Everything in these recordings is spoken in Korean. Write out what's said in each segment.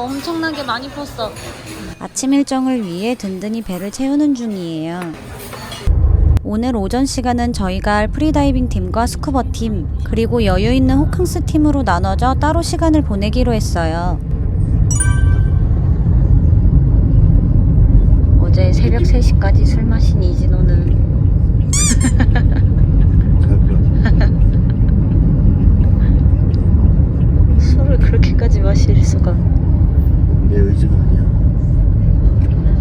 또 엄청나게 많이 폈어. 아침 일정을 위해 든든히 배를 채우는 중이에요. 오늘 오전 시간은 저희가 할 프리다이빙 팀과 스쿠버 팀, 그리고 여유 있는 호캉스 팀으로 나눠져 따로 시간을 보내기로 했어요. 어제 새벽 3시까지 술 마신 이진호는 술을 그렇게까지 마실 수가. 내 의지가 아니야.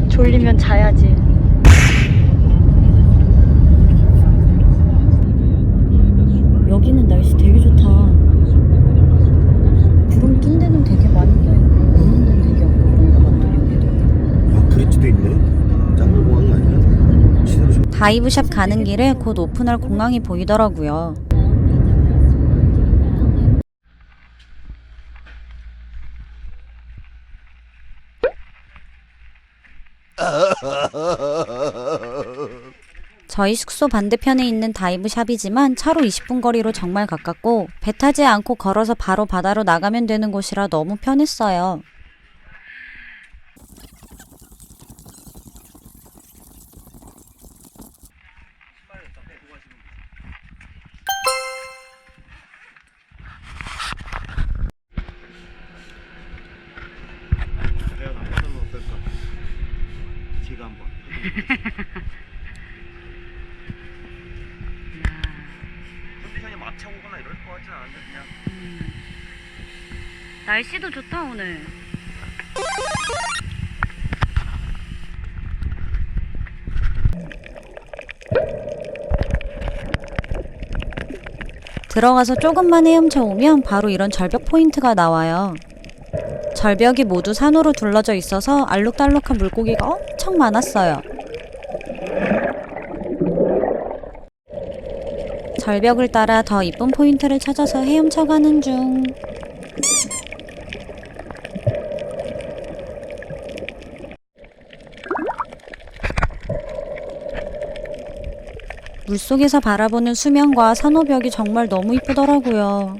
졸리면 자야지. 여기는 날씨 되게 좋다. 구름 낀 데는 되게 많이 껴있고, 없는 데는 되게 없고 그런 것 같아, 여기도. 아, 브릿지도 있네. 짱구 공항이 아니야? 다이브샵 가는 길에 곧 오픈할 공항이 보이더라고요. 저희 숙소 반대편에 있는 다이브샵이지만 차로 20분 거리로 정말 가깝고 배 타지 않고 걸어서 바로 바다로 나가면 되는 곳이라 너무 편했어요. 내가 나가면 어떨까? 제가 한번. 컨디션이 막차고거나 이럴 것 같진 않은데 그냥 날씨도 좋다 오늘. 들어가서 조금만 헤엄쳐 오면 바로 이런 절벽 포인트가 나와요. 절벽이 모두 산으로 둘러져 있어서 알록달록한 물고기가 엄청 많았어요. 절벽을 따라 더 이쁜 포인트를 찾아서 헤엄쳐 가는 중. 물속에서 바라보는 수면과 산호벽이 정말 너무 이쁘더라고요.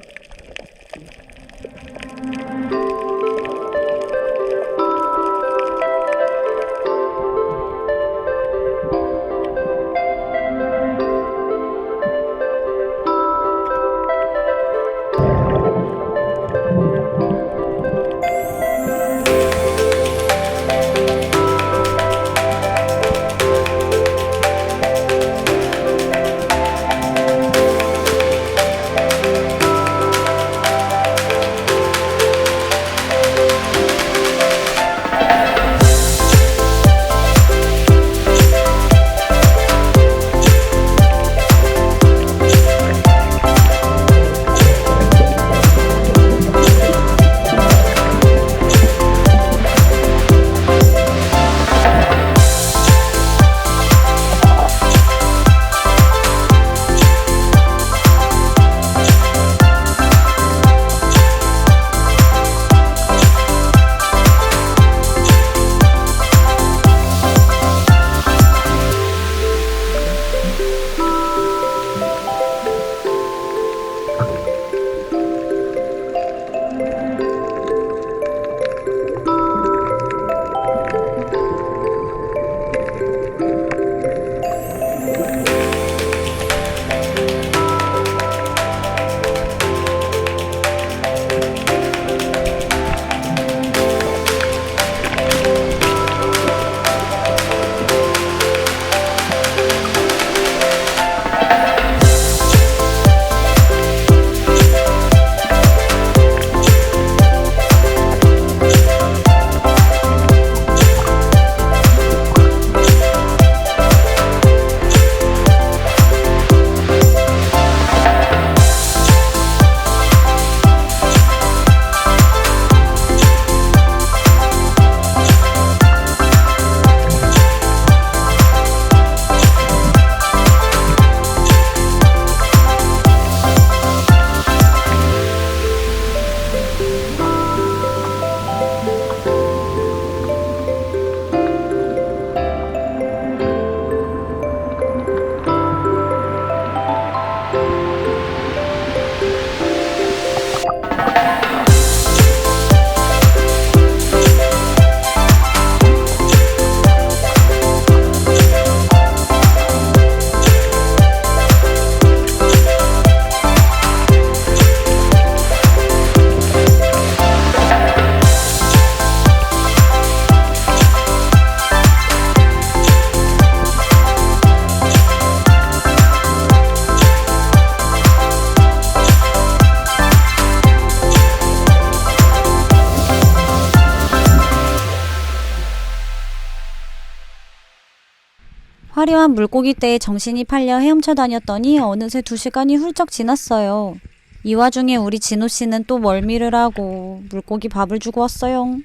화려한 물고기 떼에 정신이 팔려 헤엄쳐 다녔더니 어느새 두 시간이 훌쩍 지났어요. 이 와중에 우리 진호 씨는 또 멀미를 하고 물고기 밥을 주고 왔어요.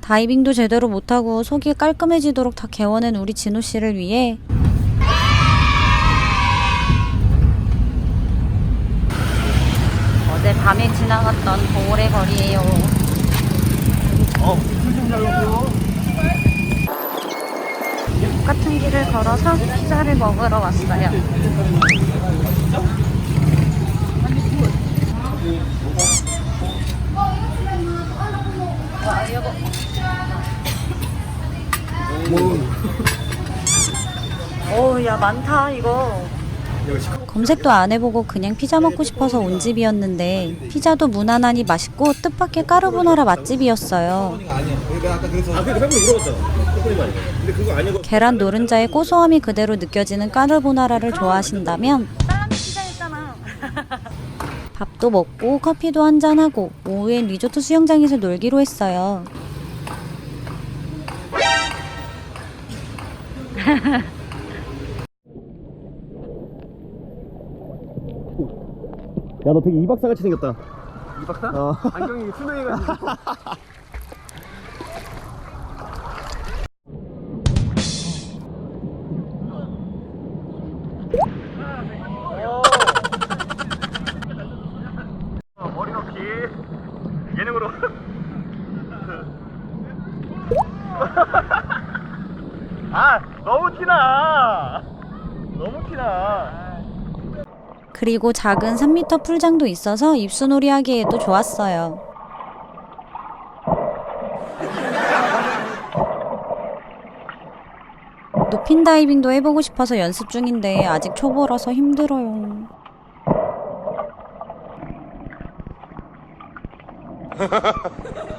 다이빙도 제대로 못하고 속이 깔끔해지도록 다 개워낸 우리 진호 씨를 위해 어제 밤에 지나갔던 도울의 거리예요. 똑같은 길을 걸어서 피자를 먹으러 왔어요. 오야 많다 이거. 검색도 안 해보고 그냥 피자 먹고 싶어서 온 집이었는데 피자도 무난하니 맛있고 뜻밖의 까르보나라 맛집이었어요. 계란 노른자의 고소함이 그대로 느껴지는 까르보나라를 좋아하신다면 밥도 먹고 커피도 한잔하고 오후엔 리조트 수영장에서 놀기로 했어요. 야너 되게 이박사 같이 생겼다. 이박사? 어. 안경이 투명해가지고. 머리 넣기. 예능으로. 아 너무 티나. 너무 티나 그리고 작은 3m 풀장도 있어서 입수놀이 하기에도 좋았어요. 높인 다이빙도 해보고 싶어서 연습 중인데 아직 초보라서 힘들어요.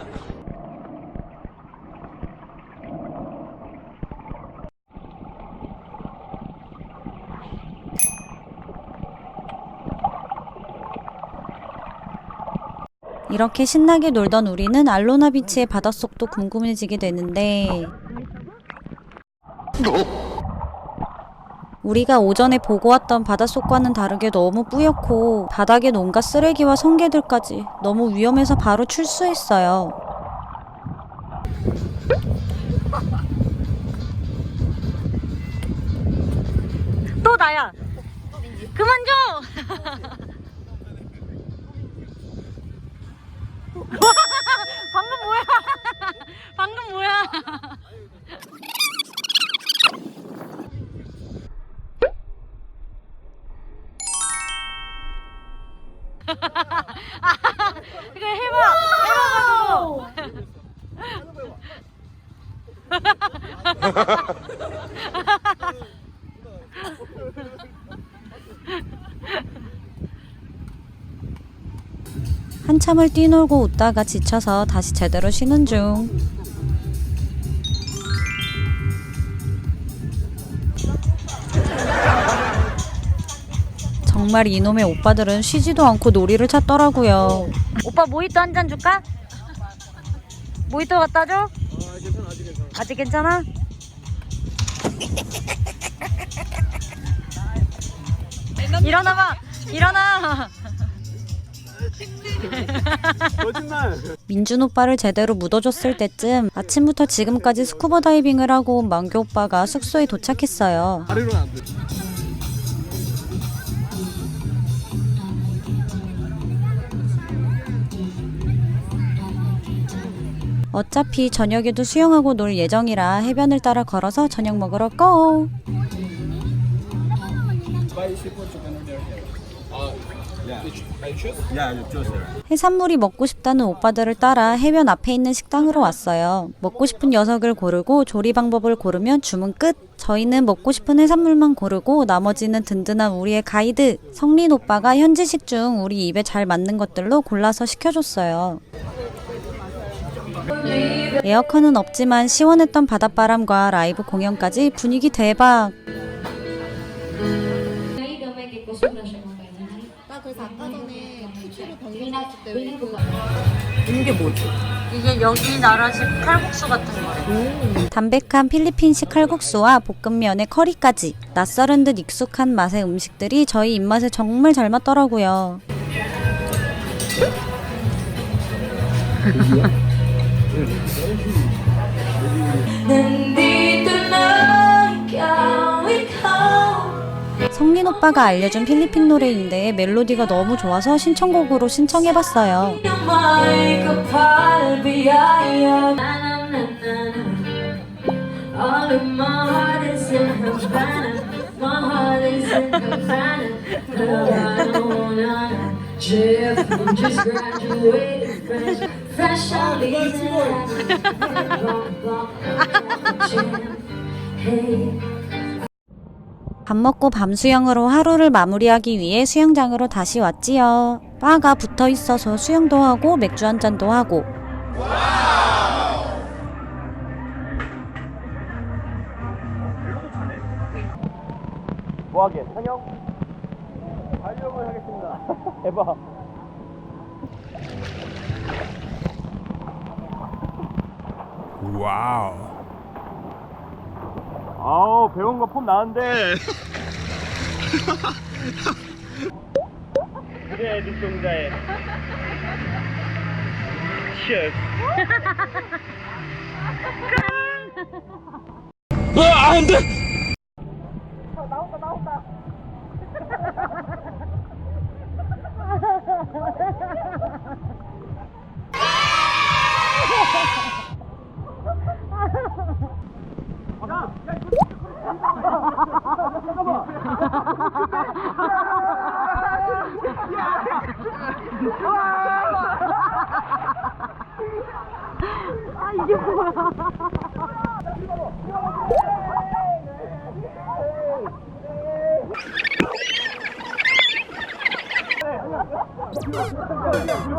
이렇게 신나게 놀던 우리는 알로나 비치의 바닷속도 궁금해지게 되는데 우리가 오전에 보고 왔던 바닷속과는 다르게 너무 뿌옇고 바닥엔 온갖 쓰레기와 성게들까지 너무 위험해서 바로 출수했어요. 한참을 뛰놀고 웃다가 지쳐서 다시 제대로 쉬는 중. 정말 이놈의 오빠들은 쉬지도 않고 놀이를 찾더라고요. 오빠 모히또 한 잔 줄까? 모히또 갖다 줘? 아직 괜찮아? 일어나봐! 일어나! 거짓말 민준 오빠를 제대로 묻어줬을 때쯤 아침부터 지금까지 스쿠버 다이빙을 하고 온 망교 오빠가 숙소에 도착했어요. 아래로는 안 돼 어차피 저녁에도 수영하고 놀 예정이라 해변을 따라 걸어서 저녁 먹으러 고! 해산물이 먹고 싶다는 오빠들을 따라 해변 앞에 있는 식당으로 왔어요. 먹고 싶은 녀석을 고르고 조리 방법을 고르면 주문 끝! 저희는 먹고 싶은 해산물만 고르고 나머지는 든든한 우리의 가이드 성린 오빠가 현지식 중 우리 입에 잘 맞는 것들로 골라서 시켜줬어요. 에어컨은 없지만 시원했던 바닷바람과 라이브 공연까지 분위기 대박! 나 그래서 아까 전에 투지로 변경했을 때그 이게 뭐지? 이게 여기 나라식 칼국수 같은 거래. 담백한 필리핀식 칼국수와 볶음면에 커리까지 낯설은 듯 익숙한 맛의 음식들이 저희 입맛에 정말 잘 맞더라고요. 성린 오빠가 알려준 필리핀 노래인데 멜로디가 너무 좋아서 신청곡으로 신청해봤어요. Fresh. Of Hey. 밥 먹고 밤 수영으로 하루를 마무리하기 위해 수영장으로 다시 왔지요. 바가 붙어 있어서 수영도 하고 맥주 한 잔도 하고 뭐하게? 찬영? 달력을 하겠습니다. 해봐. 와우. 아우 배운 거 폼 나는데. 그래 눈동자에. 치얼. 아 안돼. no, no.